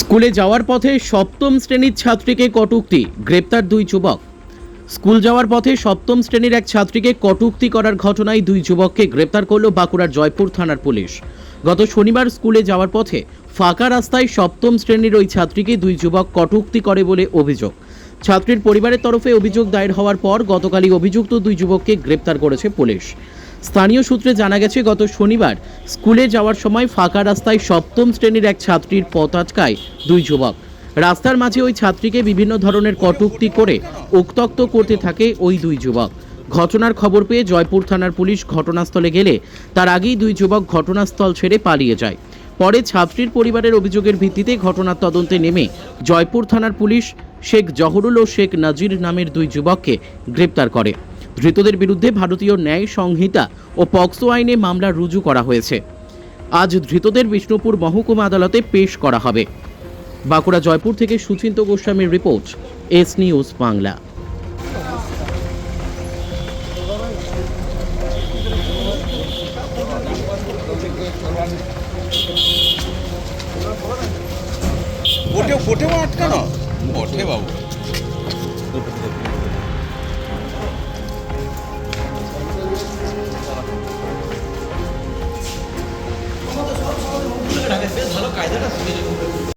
স্কুলে যাওয়ার পথে সপ্তম শ্রেণির ছাত্রীকে কটূক্তি, গ্রেপ্তার দুই যুবক। স্কুল যাওয়ার পথে সপ্তম শ্রেণির এক ছাত্রীকে কটূক্তি করার ঘটনায় দুই যুবককে গ্রেপ্তার করল বাঁকুড়ার জয়পুর থানার পুলিশ। গত শনিবার স্কুলে যাওয়ার পথে ফাঁকা রাস্তায় সপ্তম শ্রেণির ওই ছাত্রীকে দুই যুবক কটুক্তি করে বলে অভিযোগ। ছাত্রীর পরিবারের তরফে অভিযোগ দায়ের হওয়ার পর গতকালই অভিযুক্ত দুই যুবককে গ্রেপ্তার করেছে পুলিশ। স্থানীয় সূত্রে জানা গেছে, গত শনিবার স্কুলে যাওয়ার সময় ফাঁকা রাস্তায় সপ্তম শ্রেণির এক ছাত্রীর পথ আটকায় দুই যুবক। রাস্তার মাঝে ওই ছাত্রীকে বিভিন্ন ধরনের কটুক্তি করে উত্তক্ত করতে থাকে ওই দুই যুবক। ঘটনার খবর পেয়ে জয়পুর থানার পুলিশ ঘটনাস্থলে গেলে তার আগেই দুই যুবক ঘটনাস্থল ছেড়ে পালিয়ে যায়। পরে ছাত্রীর পরিবারের অভিযোগের ভিত্তিতে ঘটনার তদন্তে নেমে জয়পুর থানার পুলিশ শেখ জহরুল ও শেখ নাজির নামের দুই যুবককে গ্রেপ্তার করে। ধৃতদের বিরুদ্ধে ভারতীয় ন্যায় সংহিতা ও পক্সো আইনে মামলা রুজু করা হয়েছে। আজ ধৃতদের বিষ্ণুপুর মহকুমা আদালতে পেশ করা হবে। বাঁকুড়া জয়পুর থেকে সুচিন্ত গোস্বামীর রিপোর্ট, এস নিউজ বাংলা। কোটে কোটেও আটকানো? বটে বাবু। ainda assim ele não